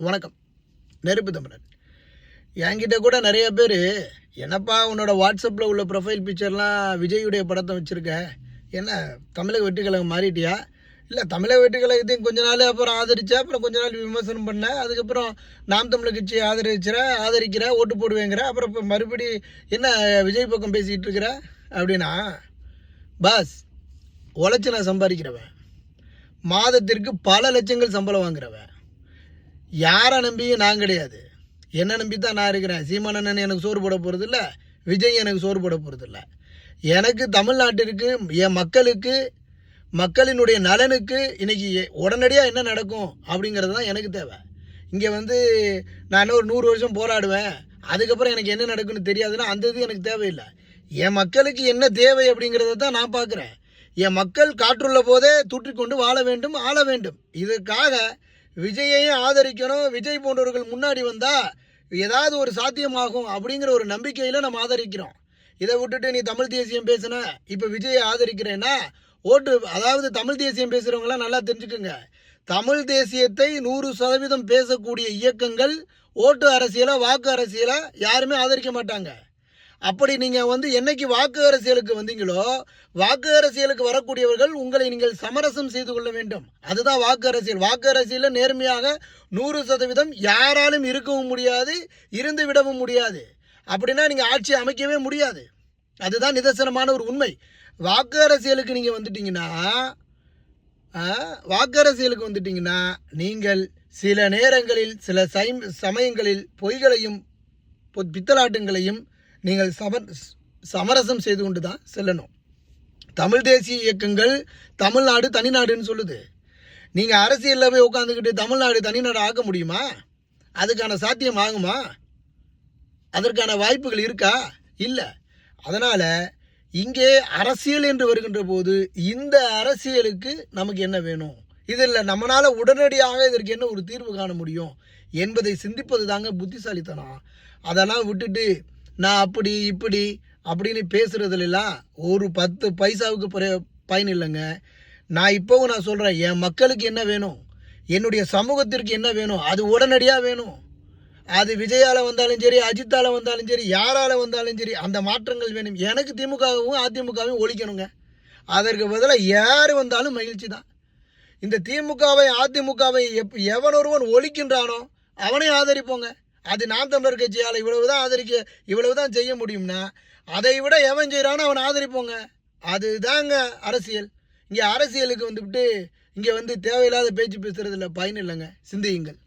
வணக்கம். நெருப்பு தமிழன். என்கிட்ட கூட நிறைய பேர் என்னப்பா உன்னோட வாட்ஸ்அப்பில் உள்ள ப்ரொஃபைல் பிக்சர்லாம் விஜயுடைய படத்தை வச்சுருக்க? என்ன தமிழக வெட்டுக்கழகம் மாறிட்டியா? இல்லை தமிழக வெட்டுக்கழகத்தையும் கொஞ்ச நாள் அப்புறம் ஆதரிச்சா அப்புறம் கொஞ்ச நாள் விமர்சனம் பண்ண. அதுக்கப்புறம் நாம் தமிழர் கட்சியை ஆதரிச்சிற ஆதரிக்கிற ஓட்டு போடுவேங்கிற. அப்புறம் இப்போ மறுபடி என்ன விஜய் பக்கம் பேசிகிட்டு இருக்கிற? அப்படின்னா பாஸ் உழைச்சி நான் சம்பாதிக்கிறவன். மாதத்திற்கு பல லட்சங்கள் சம்பளம் வாங்குறவன். யாரை நம்பியும் நான் கிடையாது. என்ன நம்பி தான் நான் இருக்கிறேன். சீமானண்ணன் எனக்கு சோறு போட போகிறது இல்லை விஜய் எனக்கு சோறு போட போகிறது இல்லை எனக்கு தமிழ்நாட்டிற்கு என் மக்களுக்கு மக்களினுடைய நலனுக்கு இன்றைக்கி உடனடியாக என்ன நடக்கும் அப்படிங்கிறது தான் எனக்கு தேவை. இங்கே வந்து நான் இன்னும் ஒரு நூறு வருஷம் போராடுவேன். அதுக்கப்புறம் எனக்கு என்ன நடக்குன்னு தெரியாதுன்னா அந்த இது எனக்கு தேவையில்லை. என் மக்களுக்கு என்ன தேவை அப்படிங்கிறத தான் நான் பார்க்குறேன் என் மக்கள் காற்றுள்ள போதே தூற்றிக்கொண்டு வாழ வேண்டும் ஆள வேண்டும். இதற்காக விஜயையும் ஆதரிக்கணும் விஜய் போன்றவர்கள் முன்னாடி வந்தால் ஏதாவது ஒரு சாத்தியமாகும் அப்படிங்கிற ஒரு நம்பிக்கையில் நம்ம ஆதரிக்கிறோம். இதை விட்டுட்டு நீ தமிழ் தேசியம் பேசுன இப்போ விஜயை ஆதரிக்கிறேன்னா ஓட்டு அதாவது தமிழ் தேசியம் பேசுகிறவங்களாம் நல்லா தெரிஞ்சுக்கோங்க. தமிழ் தேசியத்தை நூறு சதவீதம் பேசக்கூடிய இயக்கங்கள் ஓட்டு அரசியலை வாக்கு அரசியலை யாருமே ஆதரிக்க மாட்டாங்க. அப்படி நீங்கள் வந்து என்னைக்கு வாக்கு அரசியலுக்கு வந்தீங்களோ வாக்கு அரசியலுக்கு வரக்கூடியவர்கள் உங்களை நீங்கள் சமரசம் செய்து கொள்ள வேண்டும். அதுதான் வாக்கு அரசியல். வாக்கு அரசியலில் நேர்மையாக நூறு சதவீதம் யாராலும் இருக்கவும் முடியாது இருந்து விடவும் முடியாது. அப்படின்னா நீங்கள் ஆட்சி அமைக்கவே முடியாது. அதுதான் நிதர்சனமான ஒரு உண்மை. வாக்கு அரசியலுக்கு நீங்கள் வந்துட்டீங்கன்னா வாக்கு அரசியலுக்கு வந்துட்டீங்கன்னா நீங்கள் சில நேரங்களில் சில சைம் சமயங்களில் பொய்களையும் பித்தலாட்டங்களையும் நீங்கள் சம சமரசம் செய்து கொண்டு தான் செல்லணும். தமிழ் தேசிய இயக்கங்கள் தமிழ்நாடு தனிநாடுன்னு சொல்லுது. நீங்கள் அரசியலில் போய் உட்காந்துக்கிட்டு தமிழ்நாடு தனிநாடு ஆக்க முடியுமா? அதுக்கான சாத்தியம் ஆகுமா? அதற்கான வாய்ப்புகள் இருக்கா? இல்லை. அதனால் இங்கே அரசியல் என்று வருகின்ற போது இந்த அரசியலுக்கு நமக்கு என்ன வேணும்? இதில் நம்மளால் உடனடியாக இதற்கு என்ன ஒரு தீர்வு காண முடியும்? என்பதை சிந்திப்பது தாங்க புத்திசாலித்தனம். அதெல்லாம் விட்டுட்டு நான் அப்படி இப்படி அப்படின்னு பேசுகிறதுலாம் ஒரு பத்து பைசாவுக்கு பிற பயன் இல்லைங்க. நான் இப்போவும் நான் சொல்கிறேன் என் மக்களுக்கு என்ன வேணும்? என்னுடைய சமூகத்திற்கு என்ன வேணும்? அது உடனடியாக வேணும். அது விஜயால வந்தாலும் சரி அஜித்தால் வந்தாலும் சரி யாரால் வந்தாலும் சரி அந்த மாற்றங்கள் வேணும். எனக்கு திமுகவும் அதிமுகவும் ஒழிக்கணுங்க. அதற்கு பதிலாக யார் வந்தாலும் மகிழ்ச்சி தான். இந்த திமுகவை அதிமுகவை எப் எவன் ஒருவன் ஒழிக்கின்றானோ அவனை ஆதரிப்போங்க. அது நாம் தமிழர் கட்சியால் இவ்வளவு தான் ஆதரிக்க இவ்வளவு தான் செய்ய முடியும்னா அதை விட எவன் செய்கிறானோ அவனை ஆதரிப்போங்க. அதுதாங்க அரசியல். இங்கே அரசியலுக்கு வந்துவிட்டு இங்கே வந்து தேவையில்லாத பேச்சு பேசுகிறதுல பயன் இல்லைங்க. சிந்தியுங்கள்.